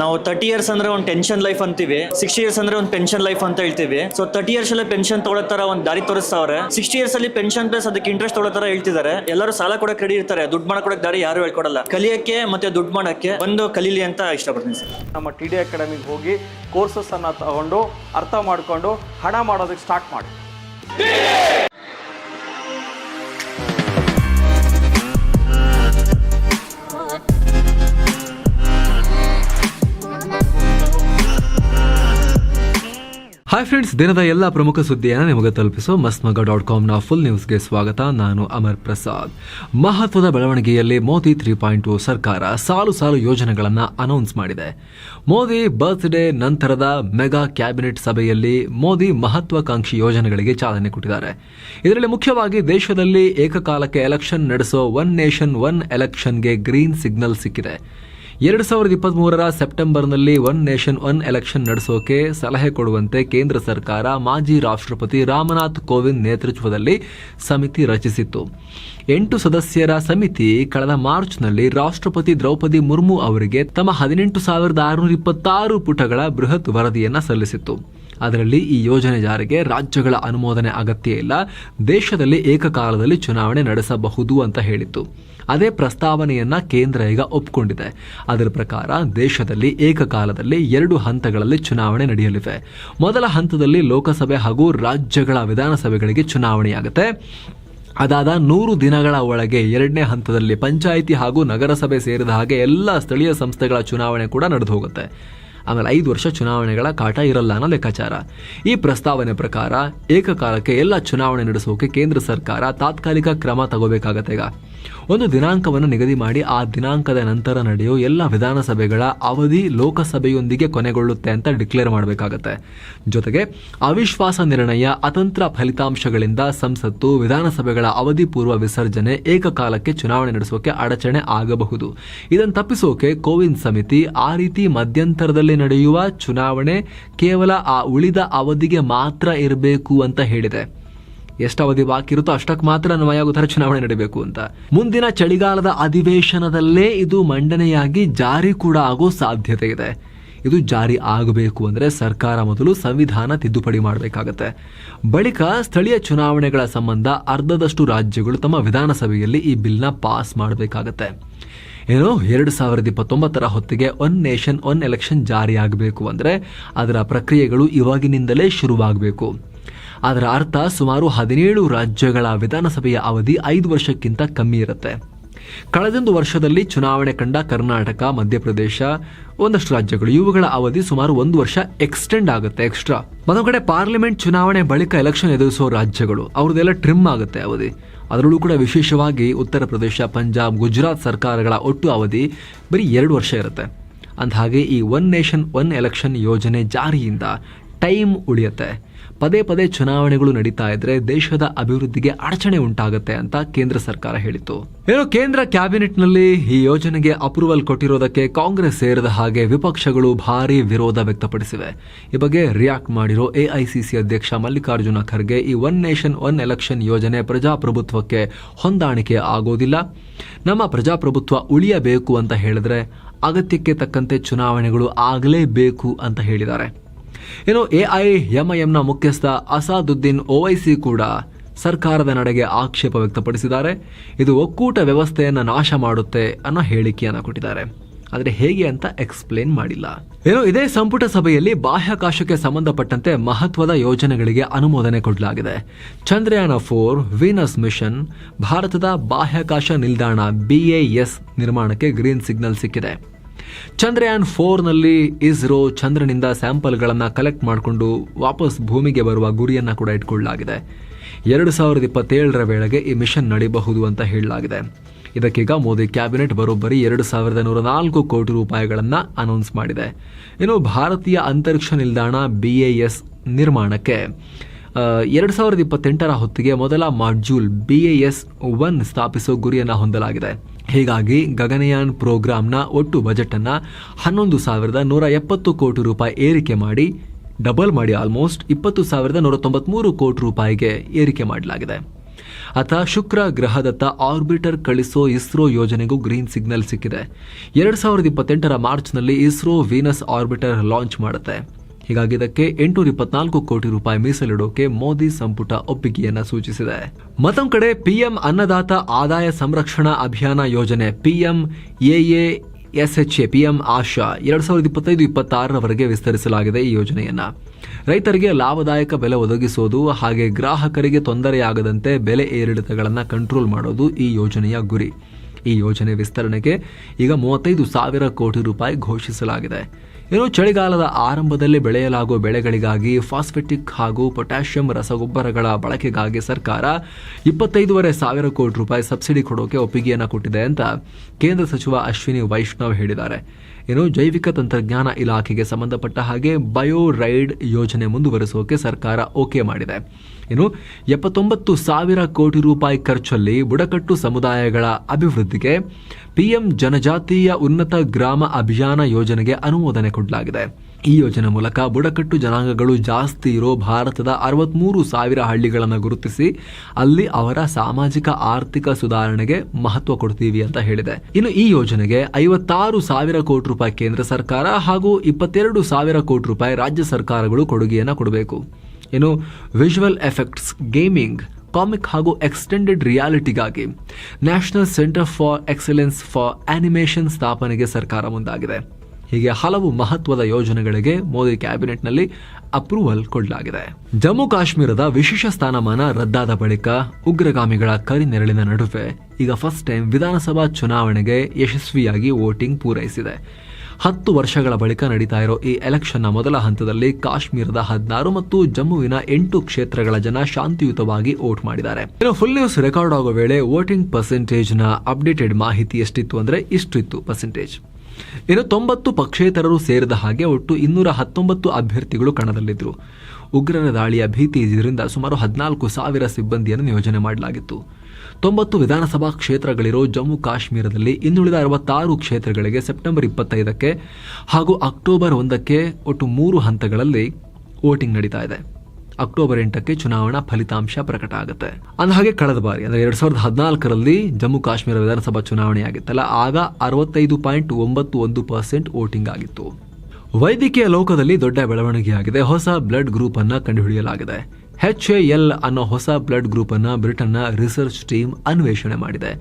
ನಾವು thirty years ಅಂದ್ರೆ ಒಂದು ಟೆನ್ಷನ್ ಲೈಫ್ ಅಂತೀವಿ. ಸಿಕ್ಸ್ಟಿ ಇಯರ್ಸ್ ಅಂದ್ರೆ ಒಂದು ಪೆನ್ಷನ್ ಲೈಫ್ ಅಂತ ಹೇಳ್ತೀವಿ. ಸೊ ತರ್ಟಿ ಇಯರ್ಸ್ ಅಲ್ಲಿ ಪೆನ್ಷನ್ ತಗೊಳ್ಳೋ ತರ ಒಂದು ದಾರಿ ತೋರಿಸ್ತಾವ್ರೆ. ಸಿಕ್ಸ್ಟಿ ಇಯರ್ಸ್ ಅಲ್ಲಿ ಪೆನ್ಷನ್ ಪ್ಲಸ್ ಅದಕ್ಕೆ ಇಂಟ್ರೆಸ್ಟ್ ತಗೊಳ್ಳೋ ತರ ಹೇಳ್ತಿದ್ದಾರೆ ಎಲ್ಲರೂ ಸಾಲ ಕೂಡ ರೆಡಿ ಇರ್ತಾರೆ. ದುಡ್ಡು ಮಾಡಕೊಡಕ್ಕೆ ದಾರಿ ಯಾರು ಹೇಳ್ಕೊಡಲ್ಲ. ಕಲಿಯಕ್ಕೆ ಮತ್ತೆ ದುಡ್ಡು ಮಾಡಕ್ಕೆ ಬಂದು ಕಲೀಲಿ ಅಂತ ಇಷ್ಟಪಡ್ತೀನಿ ಸರ್. ನಮ್ಮ ಟಿ ಡಿ ಅಕಾಡೆಮಿಗೆ ಹೋಗಿ ಕೋರ್ಸಸ್ ಅನ್ನ ತಗೊಂಡು, ಅರ್ಥ ಮಾಡಿಕೊಂಡು ಹಣ ಮಾಡೋದಕ್ಕೆ ಸ್ಟಾರ್ಟ್ ಮಾಡಿ. ಹಾಯ್ ಫ್ರೆಂಡ್ಸ್ ದಿನದ ಎಲ್ಲ ಪ್ರಮುಖ ಸುದ್ದಿಯನ್ನು ನಿಮಗೆ ತಲುಪಿಸೋ ಮಸ್ಮಗ ಡಾಟ್ ಕಾಮ್ನ ಫುಲ್ ನ್ಯೂಸ್ಗೆ ಸ್ವಾಗತ. ನಾನು ಅಮರ್ ಪ್ರಸಾದ್. ಮಹತ್ವದ ಬೆಳವಣಿಗೆಯಲ್ಲಿ ಮೋದಿ ತ್ರೀ ಪಾಯಿಂಟ್ ಟು ಸರ್ಕಾರ ಸಾಲು ಸಾಲು ಯೋಜನೆಗಳನ್ನು ಅನೌನ್ಸ್ ಮಾಡಿದೆ. ಮೋದಿ ಬರ್ತ್ಡೇ ನಂತರದ ಮೆಗಾ ಕ್ಯಾಬಿನೆಟ್ ಸಭೆಯಲ್ಲಿ ಮೋದಿ ಮಹತ್ವಾಕಾಂಕ್ಷಿ ಯೋಜನೆಗಳಿಗೆ ಚಾಲನೆ ಕೊಟ್ಟಿದ್ದಾರೆ. ಇದರಲ್ಲಿ ಮುಖ್ಯವಾಗಿ ದೇಶದಲ್ಲಿ ಏಕಕಾಲಕ್ಕೆ ಎಲೆಕ್ಷನ್ ನಡೆಸೋ ಒನ್ ನೇಷನ್ ಒನ್ ಎಲೆಕ್ಷನ್ಗೆ ಗ್ರೀನ್ ಸಿಗ್ನಲ್ ಸಿಕ್ಕಿದೆ. ಎರಡು ಸಾವಿರದ ಇಪ್ಪತ್ತ್ ಮೂರರ ಸೆಪ್ಟೆಂಬರ್ನಲ್ಲಿ ಒನ್ ನೇಷನ್, ಒನ್ ಎಲೆಕ್ಷನ್ ನಡೆಸೋಕೆ ಸಲಹೆ ಕೊಡುವಂತೆ ಕೇಂದ್ರ ಸರ್ಕಾರ ಮಾಜಿ ರಾಷ್ಟ್ರಪತಿ ರಾಮನಾಥ್ ಕೋವಿಂದ್ ನೇತೃತ್ವದಲ್ಲಿ ಸಮಿತಿ ರಚಿಸಿತ್ತು. ಎಂಟು ಸದಸ್ಯರ ಸಮಿತಿ ಕಳೆದ ಮಾರ್ಚ್ನಲ್ಲಿ ರಾಷ್ಟ್ರಪತಿ ದ್ರೌಪದಿ ಮುರ್ಮು ಅವರಿಗೆ ತಮ್ಮ ಹದಿನೆಂಟು ಸಾವಿರದ ಆರುನೂರ ಇಪ್ಪತ್ತಾರು ಪುಟಗಳ ಬೃಹತ್ ವರದಿಯನ್ನು ಸಲ್ಲಿಸಿತ್ತು. ಅದರಲ್ಲಿ ಈ ಯೋಜನೆ ಜಾರಿಗೆ ರಾಜ್ಯಗಳ ಅನುಮೋದನೆ ಅಗತ್ಯ ಇಲ್ಲ, ದೇಶದಲ್ಲಿ ಏಕಕಾಲದಲ್ಲಿ ಚುನಾವಣೆ ನಡೆಸಬಹುದು ಅಂತ ಹೇಳಿತ್ತು. ಅದೇ ಪ್ರಸ್ತಾವನೆಯನ್ನ ಕೇಂದ್ರ ಈಗ ಒಪ್ಪಿಕೊಂಡಿದೆ ಅದರ ಪ್ರಕಾರ ದೇಶದಲ್ಲಿ ಏಕಕಾಲದಲ್ಲಿ ಎರಡು ಹಂತಗಳಲ್ಲಿ ಚುನಾವಣೆ ನಡೆಯಲಿವೆ. ಮೊದಲ ಹಂತದಲ್ಲಿ ಲೋಕಸಭೆ ಹಾಗೂ ರಾಜ್ಯಗಳ ವಿಧಾನಸಭೆಗಳಿಗೆ ಚುನಾವಣೆಯಾಗುತ್ತೆ. ಅದಾದ ನೂರು ದಿನಗಳ ಒಳಗೆ ಎರಡನೇ ಹಂತದಲ್ಲಿ ಪಂಚಾಯಿತಿ ಹಾಗೂ ನಗರಸಭೆ ಸೇರಿದ ಹಾಗೆ ಎಲ್ಲ ಸ್ಥಳೀಯ ಸಂಸ್ಥೆಗಳ ಚುನಾವಣೆ ಕೂಡ ನಡೆದು ಹೋಗುತ್ತೆ. ಆಮೇಲೆ ಐದು ವರ್ಷ ಚುನಾವಣೆಗಳ ಕಾಟ ಇರಲ್ಲ ಅನ್ನೋ ಲೆಕ್ಕಾಚಾರ. ಈ ಪ್ರಸ್ತಾವನೆ ಪ್ರಕಾರ ಏಕಕಾಲಕ್ಕೆ ಎಲ್ಲ ಚುನಾವಣೆ ನಡೆಸೋಕೆ ಕೇಂದ್ರ ಸರ್ಕಾರ ತಾತ್ಕಾಲಿಕ ಕ್ರಮ ತಗೋಬೇಕಾಗತ್ತೆ ಈಗ. ಒಂದು ದಿನಾಂಕವನ್ನು ನಿಗದಿ ಮಾಡಿ ಆ ದಿನಾಂಕದ ನಂತರ ನಡೆಯೋ ಎಲ್ಲ ವಿಧಾನಸಭೆಗಳ ಅವಧಿ ಲೋಕಸಭೆಯೊಂದಿಗೆ ಕೊನೆಗೊಳ್ಳುತ್ತೆ ಅಂತ ಡಿಕ್ಲೇರ್ ಮಾಡಬೇಕಾಗತ್ತೆ. ಜೊತೆಗೆ ಅವಿಶ್ವಾಸ ನಿರ್ಣಯ ಅತಂತ್ರ ಫಲಿತಾಂಶಗಳಿಂದ ಸಂಸತ್ತು ವಿಧಾನಸಭೆಗಳ ಅವಧಿ ಪೂರ್ವ ವಿಸರ್ಜನೆ ಏಕಕಾಲಕ್ಕೆ ಚುನಾವಣೆ ನಡೆಸೋಕೆ ಅಡಚಣೆ ಆಗಬಹುದು. ಇದನ್ನು ತಪ್ಪಿಸೋಕೆ ಕೋವಿಂದ್ ಸಮಿತಿ ಆ ರೀತಿ ಮಧ್ಯಂತರದಲ್ಲಿ ನಡೆಯುವ ಚುನಾವಣೆ ಕೇವಲ ಆ ಉಳಿದ ಅವಧಿಗೆ ಮಾತ್ರ ಇರಬೇಕು ಅಂತ ಹೇಳಿದೆ. ಎಷ್ಟು ಅವಧಿ ಬಾಕಿ ಇರುತ್ತೋ ಅಷ್ಟಕ್ಕೆ ಮಾತ್ರ ಅನ್ವಯ ಆಗುತ್ತಾರೆ ಚುನಾವಣೆ ನಡೀಬೇಕು ಅಂತ. ಮುಂದಿನ ಚಳಿಗಾಲದ ಅಧಿವೇಶನದಲ್ಲೇ ಇದು ಮಂಡನೆಯಾಗಿ ಜಾರಿ ಕೂಡ ಆಗೋ ಸಾಧ್ಯತೆ ಇದೆ. ಇದು ಜಾರಿ ಆಗಬೇಕು ಅಂದರೆ ಸರ್ಕಾರ ಮೊದಲು ಸಂವಿಧಾನ ತಿದ್ದುಪಡಿ ಮಾಡಬೇಕಾಗತ್ತೆ. ಬಳಿಕ ಸ್ಥಳೀಯ ಚುನಾವಣೆಗಳ ಸಂಬಂಧ ಅರ್ಧದಷ್ಟು ರಾಜ್ಯಗಳು ತಮ್ಮ ವಿಧಾನಸಭೆಯಲ್ಲಿ ಈ ಬಿಲ್ನ ಪಾಸ್ ಮಾಡಬೇಕಾಗತ್ತೆ. ಏನು ಎರಡು ಸಾವಿರದ ಇಪ್ಪತ್ತೊಂಬತ್ತರ ಹೊತ್ತಿಗೆ ಒನ್ ನೇಷನ್, ಒನ್ ಎಲೆಕ್ಷನ್ ಜಾರಿಯಾಗಬೇಕು ಅಂದರೆ ಅದರ ಪ್ರಕ್ರಿಯೆಗಳು ಇವಾಗಿನಿಂದಲೇ ಶುರುವಾಗಬೇಕು. ಅದರ ಅರ್ಥ ಸುಮಾರು ಹದಿನೇಳು ರಾಜ್ಯಗಳ ವಿಧಾನಸಭೆಯ ಅವಧಿ ಐದು ವರ್ಷಕ್ಕಿಂತ ಕಮ್ಮಿ ಇರುತ್ತೆ. ಕಳೆದೊಂದು ವರ್ಷದಲ್ಲಿ ಚುನಾವಣೆ ಕಂಡ ಕರ್ನಾಟಕ, ಮಧ್ಯಪ್ರದೇಶ, ಒಂದಷ್ಟು ರಾಜ್ಯಗಳು, ಇವುಗಳ ಅವಧಿ ಸುಮಾರು ಒಂದು ವರ್ಷ ಎಕ್ಸ್ಟೆಂಡ್ ಆಗುತ್ತೆ ಎಕ್ಸ್ಟ್ರಾ ಮತ್ತೊಂದು ಕಡೆ ಪಾರ್ಲಿಮೆಂಟ್ ಚುನಾವಣೆ ಬಳಿಕ ಎಲೆಕ್ಷನ್ ಎದುರಿಸೋ ರಾಜ್ಯಗಳು, ಅವ್ರದ್ದೆಲ್ಲ ಟ್ರಿಮ್ ಆಗುತ್ತೆ ಅವಧಿ. ಅದರಲ್ಲೂ ಕೂಡ ವಿಶೇಷವಾಗಿ ಉತ್ತರ ಪ್ರದೇಶ, ಪಂಜಾಬ್, ಗುಜರಾತ್ ಸರ್ಕಾರಗಳ ಒಟ್ಟು ಅವಧಿ ಬರೀ ಎರಡು ವರ್ಷ ಇರುತ್ತೆ. ಅಂದಹಾಗೆ ಈ ಒನ್ ನೇಷನ್ ಒನ್ ಎಲೆಕ್ಷನ್ ಯೋಜನೆ ಜಾರಿಯಿಂದ ಟೈಮ್ ಉಳಿಯುತ್ತೆ. ಪದೇ ಪದೇ ಚುನಾವಣೆಗಳು ನಡೀತಾ ಇದ್ರೆ ದೇಶದ ಅಭಿವೃದ್ಧಿಗೆ ಅಡಚಣೆ ಉಂಟಾಗುತ್ತೆ ಅಂತ ಕೇಂದ್ರ ಸರ್ಕಾರ ಹೇಳಿತ್ತು. ಏನು ಕೇಂದ್ರ ಕ್ಯಾಬಿನೆಟ್ನಲ್ಲಿ ಈ ಯೋಜನೆಗೆ ಅಪ್ರೂವಲ್ ಕೊಟ್ಟಿರೋದಕ್ಕೆ ಕಾಂಗ್ರೆಸ್ ಸೇರಿದ ಹಾಗೆ ವಿಪಕ್ಷಗಳು ಭಾರಿ ವಿರೋಧ ವ್ಯಕ್ತಪಡಿಸಿವೆ. ಈ ಬಗ್ಗೆ ರಿಯಾಕ್ಟ್ ಮಾಡಿರೋ ಎಐಸಿಸಿ ಅಧ್ಯಕ್ಷ ಮಲ್ಲಿಕಾರ್ಜುನ ಖರ್ಗೆ ಈ ಒನ್ ನೇಷನ್, ಒನ್ ಎಲೆಕ್ಷನ್ ಯೋಜನೆ ಪ್ರಜಾಪ್ರಭುತ್ವಕ್ಕೆ ಹೊಂದಾಣಿಕೆ ಆಗೋದಿಲ್ಲ. ನಮ್ಮ ಪ್ರಜಾಪ್ರಭುತ್ವ ಉಳಿಯಬೇಕು ಅಂತ ಹೇಳಿದ್ರೆ ಅಗತ್ಯಕ್ಕೆ ತಕ್ಕಂತೆ ಚುನಾವಣೆಗಳು ಆಗಲೇಬೇಕು ಅಂತ ಹೇಳಿದ್ದಾರೆ. ಇನ್ನು ಎಐಎಂಐಎಂನ ಮುಖ್ಯಸ್ಥ ಅಸಾದುದ್ದೀನ್ ಓವೈಸಿ ಕೂಡ ಸರ್ಕಾರದ ನಡೆಗೆ ಆಕ್ಷೇಪ ವ್ಯಕ್ತಪಡಿಸಿದ್ದಾರೆ. ಇದು ಒಕ್ಕೂಟ ವ್ಯವಸ್ಥೆಯನ್ನು ನಾಶ ಮಾಡುತ್ತೆ ಅನ್ನೋ ಹೇಳಿಕೆಯನ್ನು ಕೊಟ್ಟಿದ್ದಾರೆ. ಆದರೆ ಹೇಗೆ ಅಂತ ಎಕ್ಸ್ಪ್ಲೇನ್ ಮಾಡಿಲ್ಲ. ಏನೋ ಇದೇ ಸಂಪುಟ ಸಭೆಯಲ್ಲಿ ಬಾಹ್ಯಾಕಾಶಕ್ಕೆ ಸಂಬಂಧಪಟ್ಟಂತೆ ಮಹತ್ವದ ಯೋಜನೆಗಳಿಗೆ ಅನುಮೋದನೆ ಕೊಡಲಾಗಿದೆ. ಚಂದ್ರಯಾನ ಫೋರ್, ವೀನಸ್ ಮಿಷನ್, ಭಾರತದ ಬಾಹ್ಯಾಕಾಶ ನಿಲ್ದಾಣ ಬಿಎಎಸ್ ನಿರ್ಮಾಣಕ್ಕೆ ಗ್ರೀನ್ ಸಿಗ್ನಲ್ ಸಿಕ್ಕಿದೆ. ಚಂದ್ರಯಾನ್ ಫೋರ್ನಲ್ಲಿ ಇಸ್ರೋ ಚಂದ್ರನಿಂದ ಸ್ಯಾಂಪಲ್ಗಳನ್ನು ಕಲೆಕ್ಟ್ ಮಾಡಿಕೊಂಡು ವಾಪಸ್ ಭೂಮಿಗೆ ಬರುವ ಗುರಿಯನ್ನು ಕೂಡ ಇಟ್ಕೊಳ್ಳಲಾಗಿದೆ. ಎರಡು ಸಾವಿರದ ಇಪ್ಪತ್ತೇಳರ ವೇಳೆಗೆ ಈ ಮಿಷನ್ ನಡೆಯಬಹುದು ಅಂತ ಹೇಳಲಾಗಿದೆ. ಇದಕ್ಕೀಗ ಮೋದಿ ಕ್ಯಾಬಿನೆಟ್ ಬರೋಬ್ಬರಿ ಎರಡು ಸಾವಿರದ ನೂರ ನಾಲ್ಕು ಕೋಟಿ ರೂಪಾಯಿಗಳನ್ನು ಅನೌನ್ಸ್ ಮಾಡಿದೆ. ಇನ್ನು ಭಾರತೀಯ ಅಂತರಿಕ್ಷ ನಿಲ್ದಾಣ ಬಿಎಎಸ್ ನಿರ್ಮಾಣಕ್ಕೆ ಎರಡು ಸಾವಿರದ ಇಪ್ಪತ್ತೆಂಟರ ಹೊತ್ತಿಗೆ ಮೊದಲ module B A S one ಸ್ಥಾಪಿಸೋ ಗುರಿಯನ್ನು ಹೊಂದಲಾಗಿದೆ. ಹೀಗಾಗಿ ಗಗನಯಾನ್ ಪ್ರೋಗ್ರಾಂನ ಒಟ್ಟು ಬಜೆಟ್ ಅನ್ನ ಹನ್ನೊಂದು ಸಾವಿರದ ನೂರ ಎಪ್ಪತ್ತು ಕೋಟಿ ರೂಪಾಯಿ ಏರಿಕೆ ಮಾಡಿ, ಡಬಲ್ ಮಾಡಿ ಆಲ್ಮೋಸ್ಟ್ ಇಪ್ಪತ್ತು ಸಾವಿರದ ನೂರ ತೊಂಬತ್ಮೂರು ಕೋಟಿ ರೂಪಾಯಿಗೆ ಏರಿಕೆ ಮಾಡಲಾಗಿದೆ. ಅತ ಶುಕ್ರ ಗ್ರಹದತ್ತ ಆರ್ಬಿಟರ್ ಕಳಿಸೋ ಇಸ್ರೋ ಯೋಜನೆಗೂ ಗ್ರೀನ್ ಸಿಗ್ನಲ್ ಸಿಕ್ಕಿದೆ. ಎರಡು ಸಾವಿರದ ಇಪ್ಪತ್ತೆಂಟರ ಮಾರ್ಚ್ನಲ್ಲಿ ಇಸ್ರೋ ವೀನಸ್ ಆರ್ಬಿಟರ್ ಲಾಂಚ್ ಮಾಡುತ್ತೆ. ಹೀಗಾಗಿ ಇದಕ್ಕೆ ಎಂಟುನೂರ ಇಪ್ಪತ್ನಾಲ್ಕು ಕೋಟಿ ರೂಪಾಯಿ ಮೀಸಲಿಡೋಕೆ ಮೋದಿ ಸಂಪುಟ ಒಪ್ಪಿಗೆಯನ್ನ ಸೂಚಿಸಿದೆ. ಮತ್ತೊಂದು ಕಡೆ ಪಿಎಂ ಅನ್ನದಾತ ಆದಾಯ ಸಂರಕ್ಷಣಾ ಅಭಿಯಾನ ಯೋಜನೆ PM A A A PM AASHA ಎರಡ್ ಸಾವಿರದ ಇಪ್ಪತ್ತೈದು ಇಪ್ಪತ್ತಾರರವರೆಗೆ ವಿಸ್ತರಿಸಲಾಗಿದೆ ಈ ಯೋಜನೆಯನ್ನ. ರೈತರಿಗೆ ಲಾಭದಾಯಕ ಬೆಲೆ ಒದಗಿಸೋದು ಹಾಗೆ ಗ್ರಾಹಕರಿಗೆ ತೊಂದರೆಯಾಗದಂತೆ ಬೆಲೆ ಏರಿಳಿತಗಳನ್ನು ಕಂಟ್ರೋಲ್ ಮಾಡೋದು ಈ ಯೋಜನೆಯ ಗುರಿ. ಈ ಯೋಜನೆ ವಿಸ್ತರಣೆಗೆ ಈಗ ಮೂವತ್ತೈದು ಸಾವಿರ ಕೋಟಿ ರೂಪಾಯಿ ಘೋಷಿಸಲಾಗಿದೆ. ಇನ್ನು ಚಳಿಗಾಲದ ಆರಂಭದಲ್ಲಿ ಬೆಳೆಯಲಾಗುವ ಬೆಳೆಗಳಿಗಾಗಿ ಫಾಸ್ಫೆಟಿಕ್ ಹಾಗೂ ಪೊಟ್ಯಾಷಿಯಂ ರಸಗೊಬ್ಬರಗಳ ಬಳಕೆಗಾಗಿ ಸರ್ಕಾರ ಇಪ್ಪತ್ತೈದೂವರೆ ಸಾವಿರ ಕೋಟಿ ರೂಪಾಯಿ ಸಬ್ಸಿಡಿ ಕೊಡೋಕೆ ಒಪ್ಪಿಗೆಯನ್ನು ಕೊಟ್ಟಿದೆ ಅಂತ ಕೇಂದ್ರ ಸಚಿವ ಅಶ್ವಿನಿ ವೈಷ್ಣವ್ ಹೇಳಿದ್ದಾರೆ. ಇನ್ನು ಜೈವಿಕ ತಂತ್ರಜ್ಞಾನ ಇಲಾಖೆಗೆ ಸಂಬಂಧಪಟ್ಟ ಹಾಗೆ ಬಯೋ ರೈಡ್ ಯೋಜನೆ ಮುಂದುವರೆಸೋಕೆ ಸರ್ಕಾರ ಓಕೆ ಮಾಡಿದೆ. ಏನು ಎಪ್ಪತ್ತೊಂಬತ್ತು ಸಾವಿರ ಕೋಟಿ ರೂಪಾಯಿ ಖರ್ಚಲ್ಲಿ ಬುಡಕಟ್ಟು ಸಮುದಾಯಗಳ ಅಭಿವೃದ್ಧಿಗೆ ಪಿಎಂ ಜನಜಾತೀಯ ಉನ್ನತ ಗ್ರಾಮ ಅಭಿಯಾನ ಯೋಜನೆಗೆ ಅನುಮೋದನೆ ಕೊಡಲಾಗಿದೆ. ಈ ಯೋಜನೆ ಮೂಲಕ ಬುಡಕಟ್ಟು ಜನಾಂಗಗಳು ಜಾಸ್ತಿ ಇರೋ ಭಾರತದ ಅರವತ್ಮೂರು ಸಾವಿರ ಹಳ್ಳಿಗಳನ್ನು ಗುರುತಿಸಿ ಅಲ್ಲಿ ಅವರ ಸಾಮಾಜಿಕ ಆರ್ಥಿಕ ಸುಧಾರಣೆಗೆ ಮಹತ್ವ ಕೊಡ್ತೀವಿ ಅಂತ ಹೇಳಿದೆ. ಇನ್ನು ಈ ಯೋಜನೆಗೆ ಐವತ್ತಾರು ಸಾವಿರ ಕೋಟಿ ರೂಪಾಯಿ ಕೇಂದ್ರ ಸರ್ಕಾರ ಹಾಗೂ ಇಪ್ಪತ್ತೆರಡು ಸಾವಿರ ಕೋಟಿ ರೂಪಾಯಿ ರಾಜ್ಯ ಸರ್ಕಾರಗಳು ಕೊಡುಗೆಯನ್ನು ಕೊಡಬೇಕು. ಇನ್ನು ವಿಜುವಲ್ ಎಫೆಕ್ಟ್ಸ್, ಗೇಮಿಂಗ್, ಕಾಮಿಕ್ ಹಾಗೂ extended ರಿಯಾಲಿಟಿಗಾಗಿ national centre for excellence for animation ಸ್ಥಾಪನೆಗೆ ಸರ್ಕಾರ ಮುಂದಾಗಿದೆ. ಹೀಗೆ ಹಲವು ಮಹತ್ವದ ಯೋಜನೆಗಳಿಗೆ ಮೋದಿ ಕ್ಯಾಬಿನೆಟ್ನಲ್ಲಿ ಅಪ್ರೂವಲ್ ಕೊಡಲಾಗಿದೆ. ಜಮ್ಮು ಕಾಶ್ಮೀರದ ವಿಶೇಷ ಸ್ಥಾನಮಾನ ರದ್ದಾದ ಬಳಿಕ ಉಗ್ರಗಾಮಿಗಳ ಕರಿನೆರಳಿನ ನಡುವೆ ಈಗ ಫಸ್ಟ್ ಟೈಮ್ ವಿಧಾನಸಭಾ ಚುನಾವಣೆಗೆ ಯಶಸ್ವಿಯಾಗಿ ವೋಟಿಂಗ್ ಪೂರೈಸಿದೆ. ಹತ್ತು ವರ್ಷಗಳ ಬಳಿಕ ನಡೀತಾ ಇರೋ ಈ ಎಲೆಕ್ಷನ್ನ ಮೊದಲ ಹಂತದಲ್ಲಿ ಕಾಶ್ಮೀರದ ಹದಿನಾರು ಮತ್ತು ಜಮ್ಮುವಿನ ಎಂಟು ಕ್ಷೇತ್ರಗಳ ಜನ ಶಾಂತಿಯುತವಾಗಿ ವೋಟ್ ಮಾಡಿದ್ದಾರೆ. ಇನ್ನು ಫುಲ್ ನ್ಯೂಸ್ ರೆಕಾರ್ಡ್ ಆಗೋ ವೇಳೆ ವೋಟಿಂಗ್ ಪರ್ಸೆಂಟೇಜ್ನ ಅಪ್ಡೇಟೆಡ್ ಮಾಹಿತಿ ಎಷ್ಟಿತ್ತು ಅಂದ್ರೆ ಇಷ್ಟು ಇತ್ತು ಪರ್ಸೆಂಟೇಜ್ ಇನ್ನು ತೊಂಬತ್ತು ಪಕ್ಷೇತರರು ಸೇರಿದ ಹಾಗೆ ಒಟ್ಟು ಇನ್ನೂರ ಹತ್ತೊಂಬತ್ತು ಅಭ್ಯರ್ಥಿಗಳು ಕಣದಲ್ಲಿದ್ದರು ಉಗ್ರರ ದಾಳಿಯ ಭೀತಿ ಇದರಿಂದ ಸುಮಾರು ಹದಿನಾಲ್ಕು ಸಾವಿರ ಸಿಬ್ಬಂದಿಯನ್ನು ನಿಯೋಜನೆ ಮಾಡಲಾಗಿತ್ತು. ತೊಂಬತ್ತು ವಿಧಾನಸಭಾ ಕ್ಷೇತ್ರಗಳಿರೋ ಜಮ್ಮು ಕಾಶ್ಮೀರದಲ್ಲಿ ಇನ್ನುಳಿದ ಅರವತ್ತಾರು ಕ್ಷೇತ್ರಗಳಿಗೆ ಸೆಪ್ಟೆಂಬರ್ ಇಪ್ಪತ್ತೈದಕ್ಕೆ ಹಾಗೂ ಅಕ್ಟೋಬರ್ ಒಂದಕ್ಕೆ ಒಟ್ಟು ಮೂರು ಹಂತಗಳಲ್ಲಿ ವೋಟಿಂಗ್ ನಡೀತಾ ಇದೆ. ಅಕ್ಟೋಬರ್ ಎಂಟಕ್ಕೆ ಚುನಾವಣಾ ಫಲಿತಾಂಶ ಪ್ರಕಟ ಆಗುತ್ತೆ. ಅಂದಹಾಗೆ ಕಳೆದ ಬಾರಿ, ಅಂದ್ರೆ ಎರಡ್ ಸಾವಿರದ ಹದಿನಾಲ್ಕರಲ್ಲಿ ಜಮ್ಮು ಕಾಶ್ಮೀರ ವಿಧಾನಸಭಾ ಚುನಾವಣೆ ಆಗಿತ್ತಲ್ಲ ಆಗ ಅರವತ್ತೈದು ಪಾಯಿಂಟ್ ಒಂಬತ್ತು ಒಂದು ಪರ್ಸೆಂಟ್ ವೋಟಿಂಗ್ ಆಗಿತ್ತು. ವೈದ್ಯಕೀಯ ಲೋಕದಲ್ಲಿ ದೊಡ್ಡ ಬೆಳವಣಿಗೆಯಾಗಿದೆ. ಹೊಸ ಬ್ಲಡ್ ಗ್ರೂಪ್ ಅನ್ನ ಕಂಡುಹಿಡಿಯಲಾಗಿದೆ. ಎಚ್ ಎ ಎಲ್ ಅನ್ನೋ ಹೊಸ ಬ್ಲಡ್ ಗ್ರೂಪ್ ಅನ್ನ ಬ್ರಿಟನ್ನ ರಿಸರ್ಚ್ ಟೀಮ್ ಅನ್ವೇಷಣೆ ಮಾಡಿದೆ.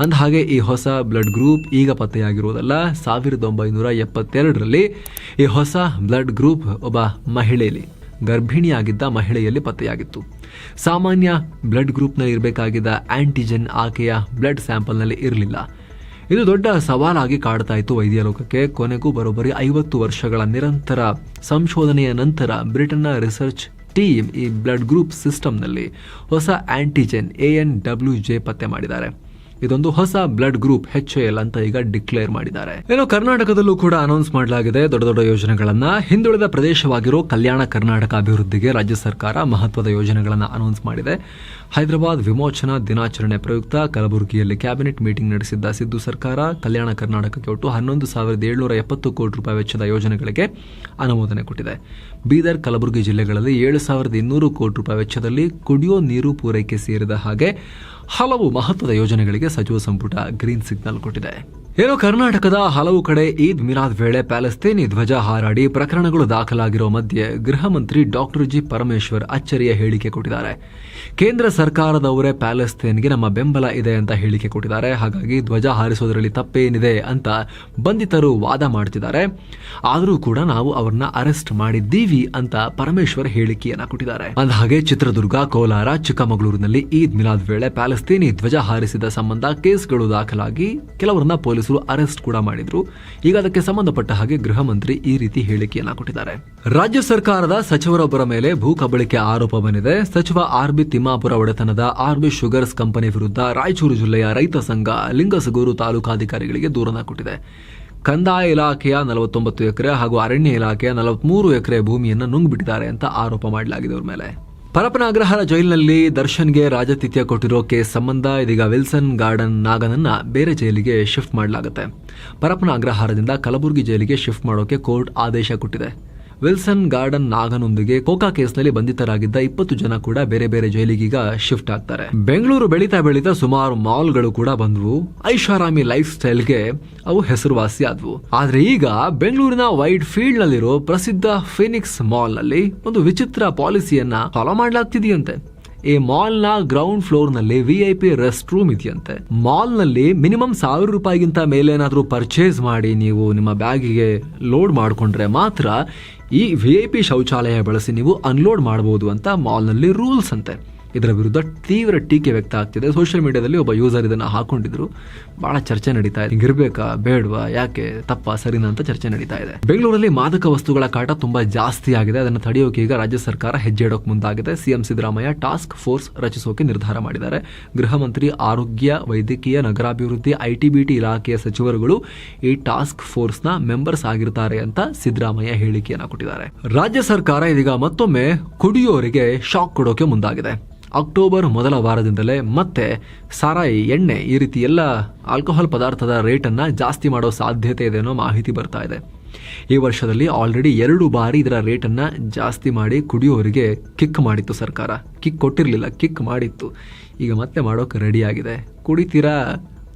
ಅಂದಹಾಗೆ, ಈ ಹೊಸ ಬ್ಲಡ್ ಗ್ರೂಪ್ ಈಗ ಪತ್ತೆಯಾಗಿರುವುದಲ್ಲ, ಸಾವಿರದ ಒಂಬೈನೂರ ಎಪ್ಪತ್ತೆರಡರಲ್ಲಿ ಈ ಹೊಸ ಬ್ಲಡ್ ಗ್ರೂಪ್ ಒಬ್ಬ ಮಹಿಳೆಯಲ್ಲಿ. ಗರ್ಭಿಣಿಯಾಗಿದ್ದ ಮಹಿಳೆಯಲ್ಲಿ ಪತ್ತೆಯಾಗಿತ್ತು. ಸಾಮಾನ್ಯ ಬ್ಲಡ್ ಗ್ರೂಪ್ನಲ್ಲಿ ಇರಬೇಕಾಗಿದ್ದ ಆಂಟಿಜೆನ್ ಆಕೆಯ ಬ್ಲಡ್ ಸ್ಯಾಂಪಲ್ನಲ್ಲಿ ಇರಲಿಲ್ಲ. ಇದು ದೊಡ್ಡ ಸವಾಲಾಗಿ ಕಾಡ್ತಾ ಇತ್ತು ವೈದ್ಯ ಲೋಕಕ್ಕೆ. ಕೊನೆಗೂ ಬರೋಬ್ಬರಿ ಐವತ್ತು ವರ್ಷಗಳ ನಿರಂತರ ಸಂಶೋಧನೆಯ ನಂತರ ಬ್ರಿಟನ್ನ ರಿಸರ್ಚ್ ಟೀಮ್ ಈ ಬ್ಲಡ್ ಗ್ರೂಪ್ ಸಿಸ್ಟಮ್ನಲ್ಲಿ ಹೊಸ antigen A N W J ಪತ್ತೆ ಮಾಡಿದ್ದಾರೆ. ಇದೊಂದು ಹೊಸ ಬ್ಲಡ್ ಗ್ರೂಪ್ ಎಚ್ ಎಲ್ ಅಂತ ಈಗ ಡಿಕ್ಲೇರ್ ಮಾಡಿದ್ದಾರೆ. ಇನ್ನು ಕರ್ನಾಟಕದಲ್ಲೂ ಕೂಡ ಅನೌನ್ಸ್ ಮಾಡಲಾಗಿದೆ ದೊಡ್ಡ ದೊಡ್ಡ ಯೋಜನೆಗಳನ್ನ. ಹಿಂದುಳಿದ ಪ್ರದೇಶವಾಗಿರೋ ಕಲ್ಯಾಣ ಕರ್ನಾಟಕ ಅಭಿವೃದ್ಧಿಗೆ ರಾಜ್ಯ ಸರ್ಕಾರ ಮಹತ್ವದ ಯೋಜನೆಗಳನ್ನ ಅನೌನ್ಸ್ ಮಾಡಿದೆ. ಹೈದರಾಬಾದ್ ವಿಮೋಚನಾ ದಿನಾಚರಣೆ ಪ್ರಯುಕ್ತ ಕಲಬುರಗಿಯಲ್ಲಿ ಕ್ಯಾಬಿನೆಟ್ ಮೀಟಿಂಗ್ ನಡೆಸಿದ್ದ ಸಿದ್ದು ಸರ್ಕಾರ ಕಲ್ಯಾಣ ಕರ್ನಾಟಕಕ್ಕೆ ಒಟ್ಟು ಹನ್ನೊಂದು ಸಾವಿರದ ಏಳ್ನೂರ ಎಪ್ಪತ್ತು ಕೋಟಿ ರೂಪಾಯಿ ವೆಚ್ಚದ ಯೋಜನೆಗಳಿಗೆ ಅನುಮೋದನೆ ಕೊಟ್ಟಿದೆ. ಬೀದರ್ ಕಲಬುರಗಿ ಜಿಲ್ಲೆಗಳಲ್ಲಿ ಏಳು ಸಾವಿರದ ಇನ್ನೂರು ಕೋಟಿ ರೂಪಾಯಿ ವೆಚ್ಚದಲ್ಲಿ ಕುಡಿಯೋ ನೀರು ಪೂರೈಕೆ ಸೇರಿದ ಹಾಗೆ ಹಲವು ಮಹತ್ವದ ಯೋಜನೆಗಳಿಗೆ ಸಚಿವ ಸಂಪುಟ ಗ್ರೀನ್ ಸಿಗ್ನಲ್ ಕೊಟ್ಟಿದೆ. ಏನೋ ಕರ್ನಾಟಕದ ಹಲವು ಕಡೆ ಈದ್ ಮಿಲಾದ್ ವೇಳೆ ಪ್ಯಾಲೆಸ್ತೇನಿ ಧ್ವಜ ಹಾರಾಡಿ ಪ್ರಕರಣಗಳು ದಾಖಲಾಗಿರೋ ಮಧ್ಯೆ ಗೃಹ ಮಂತ್ರಿ ಡಾಕ್ಟರ್ ಜಿ ಪರಮೇಶ್ವರ್ ಅಚ್ಚರಿಯ ಹೇಳಿಕೆ ಕೊಟ್ಟಿದ್ದಾರೆ. ಕೇಂದ್ರ ಸರ್ಕಾರದವರೇ ಪ್ಯಾಲೆಸ್ತೇನ್ಗೆ ನಮ್ಮ ಬೆಂಬಲ ಇದೆ ಅಂತ ಹೇಳಿಕೆ ಕೊಟ್ಟಿದ್ದಾರೆ. ಹಾಗಾಗಿ ಧ್ವಜ ಹಾರಿಸೋದ್ರಲ್ಲಿ ತಪ್ಪೇನಿದೆ ಅಂತ ಬಂಧಿತರು ವಾದ ಮಾಡ್ತಿದ್ದಾರೆ. ಆದರೂ ಕೂಡ ನಾವು ಅವರನ್ನ ಅರೆಸ್ಟ್ ಮಾಡಿದ್ದೀವಿ ಅಂತ ಪರಮೇಶ್ವರ್ ಹೇಳಿಕೆಯನ್ನ ಕೊಟ್ಟಿದ್ದಾರೆ. ಅಂದಹಾಗೆ ಚಿತ್ರದುರ್ಗ, ಕೋಲಾರ, ಚಿಕ್ಕಮಗಳೂರಿನಲ್ಲಿ ಈದ್ ಮಿಲಾದ್ ವೇಳೆ ಪ್ಯಾಲೆಸ್ತೇನಿ ಧ್ವಜ ಹಾರಿಸಿದ ಸಂಬಂಧ ಕೇಸ್ಗಳು ದಾಖಲಾಗಿ ಕೆಲವರನ್ನ ಪೊಲೀಸರು ಅರೆಸ್ಟ್ ಕೂಡ ಮಾಡಿದ್ರು. ಈಗ ಅದಕ್ಕೆ ಸಂಬಂಧಪಟ್ಟ ಹಾಗೆ ಗೃಹ ಮಂತ್ರಿ ಈ ರೀತಿ ಹೇಳಿಕೆಯನ್ನ ಕೊಟ್ಟಿದ್ದಾರೆ. ರಾಜ್ಯ ಸರ್ಕಾರದ ಸಚಿವರೊಬ್ಬರ ಮೇಲೆ ಭೂ ಕಬಳಿಕೆ ಆರೋಪ ಬಂದಿದೆ. ಸಚಿವ ಆರ್ ಬಿ ತಿಮ್ಮಾಪುರ ಒಡೆತನದ ಆರ್ ಬಿ ಶುಗರ್ಸ್ ಕಂಪನಿ ವಿರುದ್ಧ ರಾಯಚೂರು ಜಿಲ್ಲೆಯ ರೈತ ಸಂಘ ಲಿಂಗಸಗೂರು ತಾಲೂಕಾಧಿಕಾರಿಗಳಿಗೆ ದೂರನ್ನ ಕೊಟ್ಟಿದೆ. ಕಂದಾಯ ಇಲಾಖೆಯ ನಲವತ್ತೊಂಬತ್ತು ಎಕರೆ ಹಾಗೂ ಅರಣ್ಯ ಇಲಾಖೆಯ ನಲವತ್ಮೂರು ಎಕರೆ ಭೂಮಿಯನ್ನು ನುಂಗ್ಬಿಟ್ಟಿದ್ದಾರೆ ಅಂತ ಆರೋಪ ಮಾಡಲಾಗಿದೆ ಅವ್ರ ಮೇಲೆ. ಪರಪನಾಗ್ರಹಾರ ಜೈಲಿನಲ್ಲಿ ದರ್ಶನ್ಗೆ ರಾಜತಿಥ್ಯ ಕೊಟ್ಟಿರೋ ಕೇಸ್ ಸಂಬಂಧ ಇದೀಗ ವಿಲ್ಸನ್ ಗಾರ್ಡನ್ ನಾಗನನ್ನ ಬೇರೆ ಜೈಲಿಗೆ ಶಿಫ್ಟ್ ಮಾಡಲಾಗುತ್ತೆ. ಪರಪನ ಅಗ್ರಹಾರದಿಂದ ಕಲಬುರಗಿ ಜೈಲಿಗೆ ಶಿಫ್ಟ್ ಮಾಡೋಕೆ ಕೋರ್ಟ್ ಆದೇಶ ಕೊಟ್ಟಿದೆ. ವಿಲ್ಸನ್ ಗಾರ್ಡನ್ ನಾಗನೊಂದಿಗೆ ಕೋಕಾ ಕೇಸ್ನಲ್ಲಿ ಬಂಧಿತರಾಗಿದ್ದ ಇಪ್ಪತ್ತು ಜನ ಕೂಡ ಬೇರೆ ಬೇರೆ ಜೈಲಿಗೀಗ ಶಿಫ್ಟ್ ಆಗ್ತಾರೆ. ಬೆಂಗಳೂರು ಬೆಳೀತಾ ಬೆಳೀತಾ ಸುಮಾರು ಮಾಲ್ಗಳು ಕೂಡ ಬಂದವು. ಐಷಾರಾಮಿ ಲೈಫ್ ಸ್ಟೈಲ್ಗೆ ಅವು ಹೆಸರುವಾಸಿ ಆದವು. ಆದ್ರೆ ಈಗ ಬೆಂಗಳೂರಿನ ವೈಟ್ ಫೀಲ್ಡ್ ನಲ್ಲಿರೋ ಪ್ರಸಿದ್ಧ ಫಿನಿಕ್ಸ್ ಮಾಲ್ನಲ್ಲಿ ಒಂದು ವಿಚಿತ್ರ ಪಾಲಿಸಿಯನ್ನ ಫಾಲೋ ಮಾಡಲಾಗ್ತಿದೆಯಂತೆ. ಈ ಮಾಲ್ನ ಗ್ರೌಂಡ್ ಫ್ಲೋರ್ನಲ್ಲಿ ಪಿ ರೆಸ್ಟ್ ರೂಮ್ ಇದೆಯಂತೆ. ಮಾಲ್ನಲ್ಲಿ ಮಿನಿಮಮ್ ಸಾವಿರ ರೂಪಾಯಿಗಿಂತ ಮೇಲೆ ಏನಾದ್ರೂ ಪರ್ಚೇಸ್ ಮಾಡಿ ನೀವು ನಿಮ್ಮ ಬ್ಯಾಗಿಗೆ ಲೋಡ್ ಮಾಡಿಕೊಂಡ್ರೆ ಮಾತ್ರ ಈ ವಿ ಐ ಪಿ ಶೌಚಾಲಯ ಬಳಸಿ ನೀವು ಅನ್ಲೋಡ್ ಮಾಡಬಹುದು ಅಂತ ಮಾಲ್ನಲ್ಲಿ ರೂಲ್ಸ್ ಅಂತೆ. ಇದರ ವಿರುದ್ಧ ತೀವ್ರ ಟೀಕೆ ವ್ಯಕ್ತ ಆಗ್ತಿದೆ. ಸೋಷಿಯಲ್ ಮೀಡಿಯಾದಲ್ಲಿ ಒಬ್ಬ ಯೂಸರ್ ಇದನ್ನ ಹಾಕೊಂಡಿದ್ರು. ಬಹಳ ಚರ್ಚೆ ನಡೀತಾ ಇದೆ. ಹಿಂಗಿರ್ಬೇಕಾ? ಬೇಡವಾ? ಯಾಕೆ? ತಪ್ಪ? ಸರಿನಾ ಅಂತ ಚರ್ಚೆ ನಡೀತಾ ಇದೆ. ಬೆಂಗಳೂರಲ್ಲಿ ಮಾದಕ ವಸ್ತುಗಳ ಕಾಟ ತುಂಬಾ ಜಾಸ್ತಿ ಆಗಿದೆ. ಅದನ್ನು ತಡೆಯೋಕೆ ಈಗ ರಾಜ್ಯ ಸರ್ಕಾರ ಹೆಜ್ಜೆ ಇಡೋಕೆ ಮುಂದಾಗಿದೆ. ಸಿಎಂ ಸಿದ್ದರಾಮಯ್ಯ ಟಾಸ್ಕ್ ಫೋರ್ಸ್ ರಚಿಸೋಕೆ ನಿರ್ಧಾರ ಮಾಡಿದ್ದಾರೆ. ಗೃಹ ಮಂತ್ರಿ, ಆರೋಗ್ಯ, ವೈದ್ಯಕೀಯ, ನಗರಾಭಿವೃದ್ಧಿ ಐಟಿ ಬಿಟಿ ಇಲಾಖೆಯ ಸಚಿವರುಗಳು ಈ ಟಾಸ್ಕ್ ಫೋರ್ಸ್ನ ಮೆಂಬರ್ಸ್ ಆಗಿರ್ತಾರೆ ಅಂತ ಸಿದ್ದರಾಮಯ್ಯ ಹೇಳಿಕೆಯನ್ನು ಕೊಟ್ಟಿದ್ದಾರೆ. ರಾಜ್ಯ ಸರ್ಕಾರ ಇದೀಗ ಮತ್ತೊಮ್ಮೆ ಕುಡಿಯೋರಿಗೆ ಶಾಕ್ ಕೊಡೋಕೆ ಮುಂದಾಗಿದೆ. ಅಕ್ಟೋಬರ್ ಮೊದಲ ವಾರದಿಂದಲೇ ಮತ್ತೆ ಸಾರಾಯಿ ಎಣ್ಣೆ ಈ ರೀತಿ ಎಲ್ಲ ಆಲ್ಕೋಹಾಲ್ ಪದಾರ್ಥದ ರೇಟನ್ನು ಜಾಸ್ತಿ ಮಾಡೋ ಸಾಧ್ಯತೆ ಇದೆ ಅನ್ನೋ ಮಾಹಿತಿ ಬರ್ತಾ ಇದೆ. ಈ ವರ್ಷದಲ್ಲಿ ಆಲ್ರೆಡಿ ಎರಡು ಬಾರಿ ಇದರ ರೇಟನ್ನು ಜಾಸ್ತಿ ಮಾಡಿ ಕುಡಿಯೋರಿಗೆ ಕಿಕ್ ಮಾಡಿತ್ತು ಸರ್ಕಾರ. ಕಿಕ್ ಕೊಟ್ಟಿರಲಿಲ್ಲ, ಕಿಕ್ ಮಾಡಿತ್ತು. ಈಗ ಮತ್ತೆ ಮಾಡೋಕೆ ರೆಡಿಯಾಗಿದೆ ಕುಡಿತೀರಾ?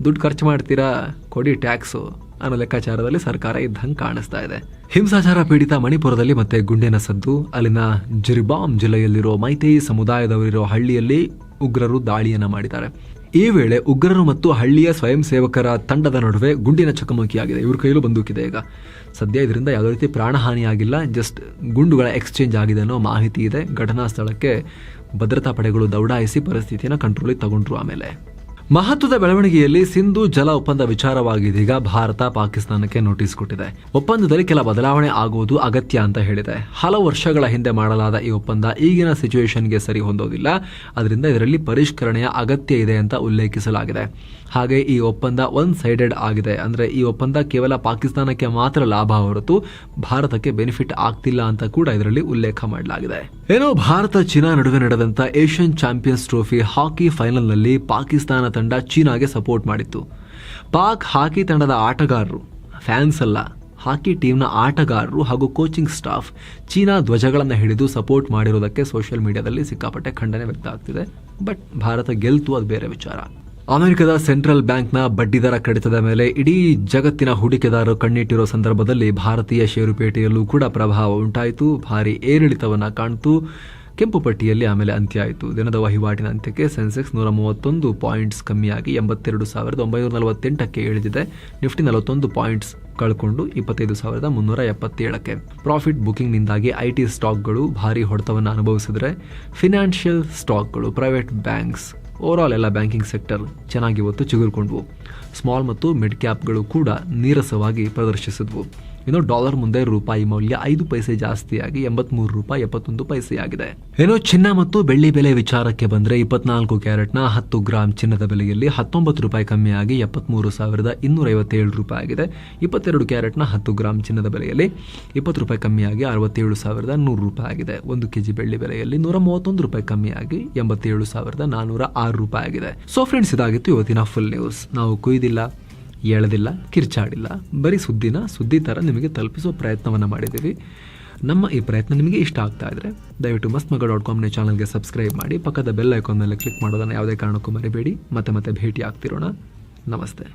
ದುಡ್ಡು ಖರ್ಚು ಮಾಡ್ತೀರಾ? ಕೊಡಿ ಟ್ಯಾಕ್ಸು. ಅನ್ನೋ ಲೆಕ್ಕಾಚಾರದಲ್ಲಿ ಸರ್ಕಾರ ಇದ್ದಂಗೆ ಕಾಣಿಸ್ತಾ ಇದೆ. ಹಿಂಸಾಚಾರ ಪೀಡಿತ ಮಣಿಪುರದಲ್ಲಿ ಮತ್ತೆ ಗುಂಡಿನ ಸದ್ದು. ಅಲ್ಲಿನ ಜಿರಿಬಾಮ್ ಜಿಲ್ಲೆಯಲ್ಲಿರೋ ಮೈತೇಯಿ ಸಮುದಾಯದವರಿರೋ ಹಳ್ಳಿಯಲ್ಲಿ ಉಗ್ರರು ದಾಳಿಯನ್ನ ಮಾಡಿದ್ದಾರೆ. ಈ ವೇಳೆ ಉಗ್ರರು ಮತ್ತು ಹಳ್ಳಿಯ ಸ್ವಯಂ ಸೇವಕರ ತಂಡದ ನಡುವೆ ಗುಂಡಿನ ಚಕಮಕಿಯಾಗಿದೆ. ಇವ್ರ ಕೈಲೂ ಬಂದೂಕಿದೆ ಈಗ. ಸದ್ಯ ಇದರಿಂದ ಯಾವುದೇ ರೀತಿ ಪ್ರಾಣಹಾನಿಯಾಗಿಲ್ಲ. ಜಸ್ಟ್ ಗುಂಡುಗಳ ಎಕ್ಸ್ಚೇಂಜ್ ಆಗಿದೆ ಅನ್ನೋ ಮಾಹಿತಿ ಇದೆ. ಘಟನಾ ಸ್ಥಳಕ್ಕೆ ಭದ್ರತಾ ಪಡೆಗಳು ದೌಡಾಯಿಸಿ ಪರಿಸ್ಥಿತಿಯನ್ನು ಕಂಟ್ರೋಲಿಗೆ ತಗೊಂಡ್ರು ಆಮೇಲೆ. ಮಹತ್ವದ ಬೆಳವಣಿಗೆಯಲ್ಲಿ ಸಿಂಧು ಜಲ ಒಪ್ಪಂದ ವಿಚಾರವಾಗಿದೀಗ ಭಾರತ ಪಾಕಿಸ್ತಾನಕ್ಕೆ ನೋಟಿಸ್ ಕೊಟ್ಟಿದೆ. ಒಪ್ಪಂದದಲ್ಲಿ ಕೆಲ ಬದಲಾವಣೆ ಆಗುವುದು ಅಗತ್ಯ ಅಂತ ಹೇಳಿದೆ. ಹಲವು ವರ್ಷಗಳ ಹಿಂದೆ ಮಾಡಲಾದ ಈ ಒಪ್ಪಂದ ಈಗಿನ ಸಿಚುವೇಶನ್ಗೆ ಸರಿ ಹೊಂದೋದಿಲ್ಲ. ಅದರಿಂದ ಇದರಲ್ಲಿ ಪರಿಷ್ಕರಣೆಯ ಅಗತ್ಯ ಇದೆ ಅಂತ ಉಲ್ಲೇಖಿಸಲಾಗಿದೆ. ಹಾಗೆ ಈ ಒಪ್ಪಂದ ಒನ್ ಸೈಡೆಡ್ ಆಗಿದೆ. ಅಂದ್ರೆ ಈ ಒಪ್ಪಂದ ಕೇವಲ ಪಾಕಿಸ್ತಾನಕ್ಕೆ ಮಾತ್ರ ಲಾಭ ಹೊರತು ಭಾರತಕ್ಕೆ ಬೆನಿಫಿಟ್ ಆಗ್ತಿಲ್ಲ ಅಂತ ಕೂಡ ಇದರಲ್ಲಿ ಉಲ್ಲೇಖ ಮಾಡಲಾಗಿದೆ. ಏನೋ ಭಾರತ ಚೀನಾ ನಡುವೆ ನಡೆದಂತ ಏಷ್ಯನ್ ಚಾಂಪಿಯನ್ಸ್ ಟ್ರೋಫಿ ಹಾಕಿ ಫೈನಲ್ನಲ್ಲಿ ಪಾಕಿಸ್ತಾನ ತಂಡ ಚೀನಾಗೆ ಸಪೋರ್ಟ್ ಮಾಡಿತ್ತು. ಪಾಕ್ ಹಾಕಿ ತಂಡದ ಆಟಗಾರರು ಫ್ಯಾನ್ಸ್ ಅಲ್ಲ, ಹಾಕಿ ಟೀಮ್ನ ಆಟಗಾರರು ಹಾಗೂ ಕೋಚಿಂಗ್ ಸ್ಟಾಫ್ ಚೀನಾ ಧ್ವಜಗಳನ್ನು ಹಿಡಿದು ಸಪೋರ್ಟ್ ಮಾಡಿರೋದಕ್ಕೆ ಸೋಷಿಯಲ್ ಮೀಡಿಯಾದಲ್ಲಿ ಸಿಕ್ಕಾಪಟ್ಟೆ ಖಂಡನೆ ವ್ಯಕ್ತ ಆಗ್ತಿದೆ. ಬಟ್ ಭಾರತ ಗೆಲ್ತು ಅದು ಬೇರೆ ವಿಚಾರ. ಅಮೆರಿಕದ ಸೆಂಟ್ರಲ್ ಬ್ಯಾಂಕ್ನ ಬಡ್ಡಿದರ ಕಡಿತದ ಮೇಲೆ ಇಡೀ ಜಗತ್ತಿನ ಹೂಡಿಕೆದಾರರು ಕಣ್ಣಿಟ್ಟಿರೋ ಸಂದರ್ಭದಲ್ಲಿ ಭಾರತೀಯ ಷೇರುಪೇಟೆಯಲ್ಲೂ ಕೂಡ ಪ್ರಭಾವ ಉಂಟಾಯಿತು. ಭಾರಿ ಏರಿಳಿತವನ್ನು ಕಾಣ್ತು. ಕೆಂಪು ಪಟ್ಟಿಯಲ್ಲಿ ಆಮೇಲೆ ಅಂತ್ಯ ಆಯಿತು ದಿನದ ವಹಿವಾಟಿನ ಅಂತ್ಯಕ್ಕೆ ಸೆನ್ಸೆಕ್ಸ್ ನೂರ ಮೂವತ್ತೊಂದು ಪಾಯಿಂಟ್ಸ್ ಕಮ್ಮಿಯಾಗಿ ಎಂಬತ್ತೆರಡು ಸಾವಿರದ ಒಂಬೈನೂರ ನಲವತ್ತೆಂಟಕ್ಕೆ ಇಳಿದಿದೆ ನಿಫ್ಟಿ ನಲವತ್ತೊಂದು ಪಾಯಿಂಟ್ಸ್ ಕಳ್ಕೊಂಡು ಇಪ್ಪತ್ತೈದು ಸಾವಿರದ ಮುನ್ನೂರ ಎಪ್ಪತ್ತೇಳಕ್ಕೆ. ಪ್ರಾಫಿಟ್ ಬುಕಿಂಗ್ನಿಂದಾಗಿ ಐ ಟಿ ಸ್ಟಾಕ್ಗಳು ಭಾರಿ ಹೊಡೆತವನ್ನು ಅನುಭವಿಸಿದರೆ. ಫಿನಾನ್ಷಿಯಲ್ ಸ್ಟಾಕ್ಗಳು, ಪ್ರೈವೇಟ್ ಬ್ಯಾಂಕ್ಸ್ ಓವರಾಲ್ ಎಲ್ಲ ಬ್ಯಾಂಕಿಂಗ್ ಸೆಕ್ಟರ್ ಚೆನ್ನಾಗಿ ಇವತ್ತು ಚಿಗುರ್ಕೊಂಡ್ವು. ಸ್ಮಾಲ್ ಮತ್ತು ಮಿಡ್ ಕ್ಯಾಪ್ಗಳು ಕೂಡ ನೀರಸವಾಗಿ ಪ್ರದರ್ಶಿಸಿದ್ವು. ಇನ್ನು ಡಾಲರ್ ಮುಂದೆ ರೂಪಾಯಿ ಮೌಲ್ಯ ಐದು ಪೈಸೆ ಜಾಸ್ತಿಯಾಗಿ ಎಂಬತ್ಮೂರು ರೂಪಾಯಿ ಎಪ್ಪತ್ತೊಂದು ಪೈಸೆಯಾಗಿದೆ. ಏನೋ ಚಿನ್ನ ಮತ್ತು ಬೆಳ್ಳಿ ಬೆಲೆ ವಿಚಾರಕ್ಕೆ ಬಂದ್ರೆ ಇಪ್ಪತ್ನಾಲ್ಕು ಕ್ಯಾರೆಟ್ನ ಹತ್ತು ಗ್ರಾಂ ಚಿನ್ನದ ಬೆಲೆಯಲ್ಲಿ ಹತ್ತೊಂಬತ್ತು ರೂಪಾಯಿ ಕಮ್ಮಿಯಾಗಿ ಎಪ್ಪತ್ಮೂರು ಸಾವಿರದ ಇನ್ನೂರ ಐವತ್ತೇಳು ರೂಪಾಯಿ ಆಗಿದೆ. ಇಪ್ಪತ್ತೆರಡು ಕ್ಯಾರೆಟ್ನ ಹತ್ತು ಗ್ರಾಂ ಚಿನ್ನದ ಬೆಲೆಯಲ್ಲಿ ಇಪ್ಪತ್ತು ರೂಪಾಯಿ ಕಮ್ಮಿಯಾಗಿ ಅರವತ್ತೇಳು ಸಾವಿರದ ನೂರು ರೂಪಾಯಿ ಆಗಿದೆ. ಒಂದು ಕೆಜಿ ಬೆಳ್ಳಿ ಬೆಲೆಯಲ್ಲಿ ನೂರ ಮೂವತ್ತೊಂದು ರೂಪಾಯಿ ಕಮ್ಮಿಯಾಗಿ ಎಂಬತ್ತೇಳು ಸಾವಿರದ ನಾನೂರ ಆರು ರೂಪಾಯಿ ಆಗಿದೆ. ಸೊ ಫ್ರೆಂಡ್ಸ್ ಇದಾಗಿತ್ತು ಇವತ್ತಿನ ಫುಲ್ ನ್ಯೂಸ್ ನಾವು ಕುಯ್ದಿಲ್ಲ. ಎಳೆದಿಲ್ಲ ಕಿರ್ಚಾಡಿಲ್ಲ. ಬರೀ ಸುದ್ದಿನ, ಸುದ್ದಿ ಥರ ನಿಮಗೆ ತಲುಪಿಸೋ ಪ್ರಯತ್ನವನ್ನು ಮಾಡಿದ್ದೀವಿ. ನಮ್ಮ ಈ ಪ್ರಯತ್ನ ನಿಮಗೆ ಇಷ್ಟ ಆಗ್ತಾ ಇದ್ರೆ ದಯವಿಟ್ಟು ಮಸ್ತ್ ಮಗ ಡಾಟ್ ಕಾಮ್ನ ಚಾನಲ್ಗೆ ಸಬ್ಸ್ಕ್ರೈಬ್ ಮಾಡಿ, ಪಕ್ಕದ ಬೆಲ್ ಐಕಾನ್ ಮೇಲೆ ಕ್ಲಿಕ್ ಮಾಡೋದನ್ನು ಯಾವುದೇ ಕಾರಣಕ್ಕೂ ಮರಿಬೇಡಿ. ಮತ್ತೆ ಮತ್ತೆ ಭೇಟಿ ಆಗ್ತಿರೋಣ ನಮಸ್ತೆ.